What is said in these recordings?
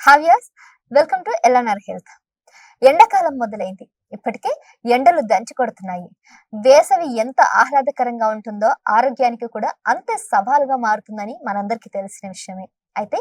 హావ్యాస్ welcome to LNR health ఎండాకాలం మొదలైంది. ఇప్పటికే ఎండలు దంచి కొడుతున్నాయి వేసవి ఎంత ఆహ్లాదకరంగా ఉంటుందో ఆరోగ్యానికి కూడా అంతే సవాలుగా మారుతుందని మనందరికీ తెలిసిన విషయమే. అయితే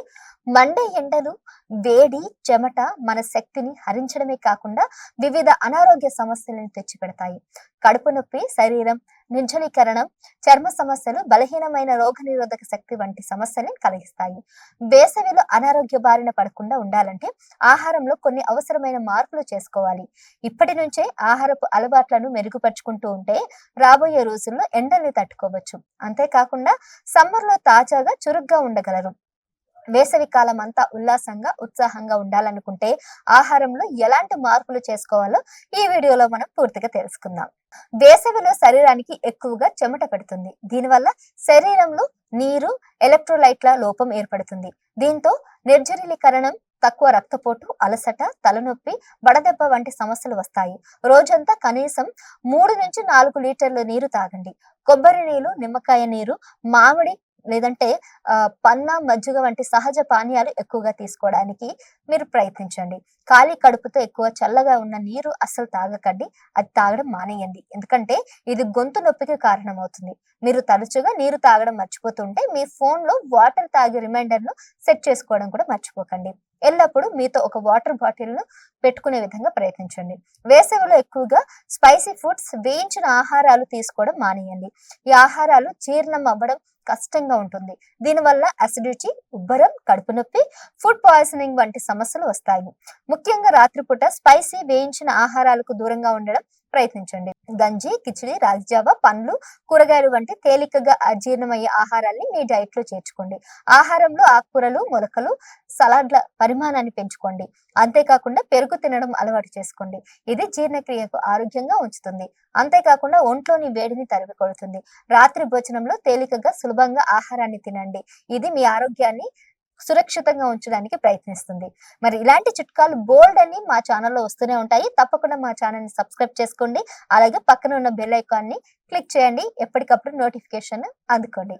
మండే ఎండలు వేడి చెమట మన శక్తిని హరించడమే కాకుండా వివిధ అనారోగ్య సమస్యలను తెచ్చిపెడతాయి. కడుపు నొప్పి శరీరం నిర్జలీకరణం చర్మ సమస్యలు బలహీనమైన రోగనిరోధక శక్తి వంటి సమస్యలను కలిగిస్తాయి. వేసవిలో అనారోగ్య బారిన పడకుండా ఉండాలంటే ఆహారంలో కొన్ని అవసరమైన మార్పులు చేసుకోవాలి. ఇప్పటి నుంచే ఆహారపు అలవాట్లను మెరుగుపరుచుకుంటూ ఉంటే రాబోయే రోజుల్లో ఎండల్ని తట్టుకోవచ్చు. అంతేకాకుండా సమ్మర్లో తాజాగా చురుగ్గా ఉండగలరు. వేసవి కాలం అంతా ఉల్లాసంగా ఉత్సాహంగా ఉండాలనుకుంటే ఆహారంలో ఎలాంటి మార్పులు చేసుకోవాలో ఈ వీడియోలో మనం పూర్తిగా తెలుసుకుందాం. వేసవిలో శరీరానికి ఎక్కువగా చెమట పెడుతుంది. దీనివల్ల శరీరంలో నీరు ఎలక్ట్రోలైట్ల లోపం ఏర్పడుతుంది. దీంతో నిర్జలీకరణం తక్కువ రక్తపోటు అలసట తలనొప్పి వడదెబ్బ వంటి సమస్యలు వస్తాయి. రోజంతా కనీసం మూడు నుంచి నాలుగు లీటర్ల నీరు తాగండి. కొబ్బరి నీరు నిమ్మకాయ నీరు మామిడి లేదంటే పన్నా పన్న మజ్జిగ వంటి సహజ పానీయాలు ఎక్కువగా తీసుకోవడానికి మీరు ప్రయత్నించండి. ఖాళీ కడుపుతో ఎక్కువ చల్లగా ఉన్న నీరు అస్సలు తాగకండి. అది తాగడం మానేయండి. ఎందుకంటే ఇది గొంతు నొప్పికి కారణమవుతుంది. మీరు తరచుగా నీరు తాగడం మర్చిపోతుంటే మీ ఫోన్లో వాటర్ తాగే రిమైండర్ను సెట్ చేసుకోవడం కూడా మర్చిపోకండి. ఎల్లప్పుడూ మీతో ఒక వాటర్ బాటిల్ను పెట్టుకునే విధంగా ప్రయత్నించండి. వేసవిలో ఎక్కువగా స్పైసీ ఫుడ్స్ వేయించిన ఆహారాలు తీసుకోవడం మానేయండి. ఈ ఆహారాలు జీర్ణం అవ్వడం కష్టంగా ఉంటుంది. దీనివల్ల అసిడిటీ ఉబ్బరం కడుపు నొప్పి ఫుడ్ పాయిజనింగ్ వంటి సమస్యలు వస్తాయి. ముఖ్యంగా రాత్రిపూట స్పైసీ వేయించిన ఆహారాలకు దూరంగా ఉండడం ప్రయత్నించండి. గంజి కిచిడి రాగిజావ పండ్లు కూరగాయలు వంటి తేలికగా అజీర్ణమయ్యే ఆహారాన్ని మీ డైట్లో చేర్చుకోండి. ఆహారంలో ఆకుకూరలు మొలకలు సలాడ్ల పరిమాణాన్ని పెంచుకోండి. అంతేకాకుండా పెరుగు తినడం అలవాటు చేసుకోండి. ఇది జీర్ణక్రియకు ఆరోగ్యంగా ఉంచుతుంది. అంతేకాకుండా ఒంట్లోని వేడిని తరిమి కొడుతుంది రాత్రి భోజనంలో తేలికగా సులభంగా ఆహారాన్ని తినండి. ఇది మీ ఆరోగ్యాన్ని సురక్షితంగా ఉంచడానికి ప్రయత్నిస్తుంది. మరి ఇలాంటి చిట్కాలు బోల్డ్ అని మా ఛానల్లో వస్తూనే ఉంటాయి. తప్పకుండా మా ఛానల్ని సబ్స్క్రైబ్ చేసుకోండి. అలాగే పక్కన ఉన్న బెల్ ఐకాన్ని క్లిక్ చేయండి. ఎప్పటికప్పుడు నోటిఫికేషన్ అందుకోండి.